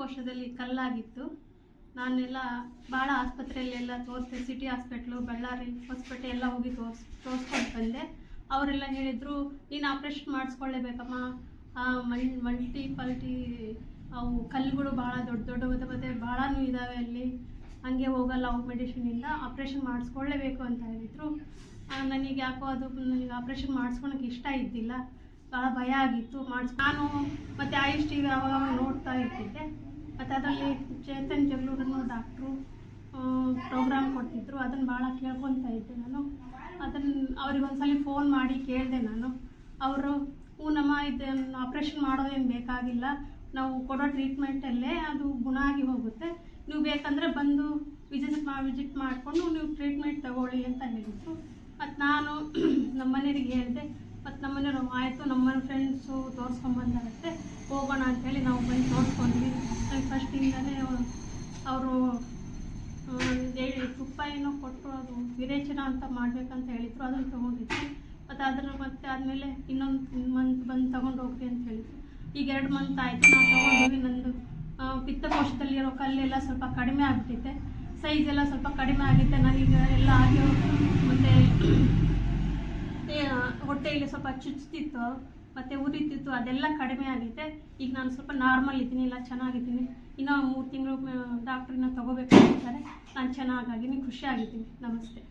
ಪಿತ್ತಕೋಶದಲ್ಲಿ ಕಲ್ಲಾಗಿತ್ತು. ನಾನೆಲ್ಲ ಭಾಳ ಆಸ್ಪತ್ರೆಯಲ್ಲೆಲ್ಲ ತೋರಿಸ್ದೆ ಸಿಟಿ ಹಾಸ್ಪಿಟ್ಲು, ಬಳ್ಳಾರಿ ಹೊಸಪೇಟೆ ಎಲ್ಲ ಹೋಗಿ ತೋರ್ಸ್, ತೋರಿಸ್ಕೊಂಡು ಬಂದೆ. ಅವರೆಲ್ಲ ಹೇಳಿದರು, ನೀನು ಆಪ್ರೇಷನ್ ಮಾಡಿಸ್ಕೊಳ್ಳೇಬೇಕಮ್ಮ. ಮಲ್ ಮಲ್ಟಿ ಪಲ್ಟಿ ಅವು ಕಲ್ಲುಗಳು ಭಾಳ ದೊಡ್ಡ ದೊಡ್ಡ ಮತ್ತೆ ಭಾಳನೂ ಇದ್ದಾವೆ ಅಲ್ಲಿ. ಹಂಗೆ ಹೋಗಲ್ಲ ಅವು ಮೆಡಿಷನಿಂದ ಆಪ್ರೇಷನ್ ಮಾಡಿಸ್ಕೊಳ್ಳೇಬೇಕು ಅಂತ ಹೇಳಿದರು. ನನಗೆ ಯಾಕೋ ಅದು ನನಗೆ ಆಪ್ರೇಷನ್ ಮಾಡಿಸ್ಕೊಳಕ್ಕೆ ಇಷ್ಟ ಇದ್ದಿಲ್ಲ. ಭಾಳ ಭಯ ಆಗಿತ್ತು. ಮಾಡಿಸ್, ನಾನು ಮತ್ತು ಆಯುಷ್ ಟಿ ವಿ ಅವಾಗ ಅವಾಗ ನೋಡ್ತಾ ಇರ್ತಿದ್ದೆ ಮತ್ತು ಅದರಲ್ಲಿ ಚೇತನ್ ಜಗಳೂರನ್ನು ಡಾಕ್ಟ್ರು ಪ್ರೋಗ್ರಾಮ್ ಕೊಡ್ತಿದ್ರು. ಅದನ್ನು ಭಾಳ ಕೇಳ್ಕೊತಾ ಇದ್ದೆ ನಾನು. ಅದನ್ನು ಅವ್ರಿಗೆ ಒಂದ್ಸಲ ಫೋನ್ ಮಾಡಿ ಕೇಳಿದೆ ನಾನು. ಅವರು, ಹ್ಞೂ ನಮ್ಮ ಇದನ್ನು ಆಪ್ರೇಷನ್ ಮಾಡೋದೇನು ಬೇಕಾಗಿಲ್ಲ. ನಾವು ಕೊಡೋ ಟ್ರೀಟ್ಮೆಂಟಲ್ಲೇ ಅದು ಗುಣ ಆಗಿ ಹೋಗುತ್ತೆ. ನೀವು ಬೇಕಂದರೆ ಬಂದು ವಿಸಿಟ್ ಮಾ ವಿಸಿಟ್ ಮಾಡಿಕೊಂಡು ನೀವು ಟ್ರೀಟ್ಮೆಂಟ್ ತಗೊಳ್ಳಿ ಅಂತ ಹೇಳಿದ್ರು. ಮತ್ತು ನಾನು ನಮ್ಮ ಮನೆಯವ್ರಿಗೆ ಹೇಳಿದೆ ಮತ್ತು ನಮ್ಮ ಮನೆಯವರು ಆಯಿತು ನಮ್ಮ ಫ್ರೆಂಡ್ಸು ಹೋಗೋಣ ಅಂತೇಳಿ ನಾವು ಬಂದು ತೋರಿಸ್ಕೊಂಡ್ವಿ. ಫಸ್ಟಿಂದಲೇ ಅವರು ಹೇಳಿ, ತುಪ್ಪ ಏನೋ ಕೊಟ್ಟರು, ಅದು ವಿರೇಚನ ಅಂತ ಮಾಡಬೇಕಂತ ಹೇಳಿದ್ರು, ಅದನ್ನು ತೊಗೊಂಡಿದ್ವಿ. ಮತ್ತು ಅದರ ಮತ್ತೆ ಆದಮೇಲೆ ಇನ್ನೊಂದು ಮಂತ್ ಬಂದು ತೊಗೊಂಡು ಹೋಗ್ರಿ ಅಂತ ಹೇಳಿದ್ರು. ಈಗ ಎರಡು ಮಂತ್ ಆಯಿತು, ನಾವು ತೊಗೊಂಡೋಗಿ ನಂದು ಪಿತ್ತಕೋಶದಲ್ಲಿರೋ ಕಲ್ಲೆಲ್ಲ ಸ್ವಲ್ಪ ಕಡಿಮೆ ಆಗಿಬಿಟ್ಟಿದೆ. ಸೈಜ್ ಎಲ್ಲ ಸ್ವಲ್ಪ ಕಡಿಮೆ ಆಗಿತ್ತೆ ನನಗೆ ಎಲ್ಲ ಆಗಿರೋ ಮತ್ತು ಹೊಟ್ಟೆಯಲ್ಲಿ ಸ್ವಲ್ಪ ಚುಚ್ತಿತ್ತು. ಮತ್ತು ಉರಿತಿತ್ತು ಅದೆಲ್ಲ ಕಡಿಮೆ ಆಗೈತೆ ಈಗ ನಾನು ಸ್ವಲ್ಪ ನಾರ್ಮಲ್ ಇದ್ದೀನಿ ಇಲ್ಲ ಚೆನ್ನಾಗಿದ್ದೀನಿ. ಇನ್ನೂ ಮೂರು ತಿಂಗಳು ಡಾಕ್ಟ್ರನ್ನ ತಗೋಬೇಕು ಅಂತಾರೆ ನಾನು ಚೆನ್ನಾಗಾಗಿನಿ ಖುಷಿಯಾಗಿದ್ದೀನಿ ನಮಸ್ತೆ.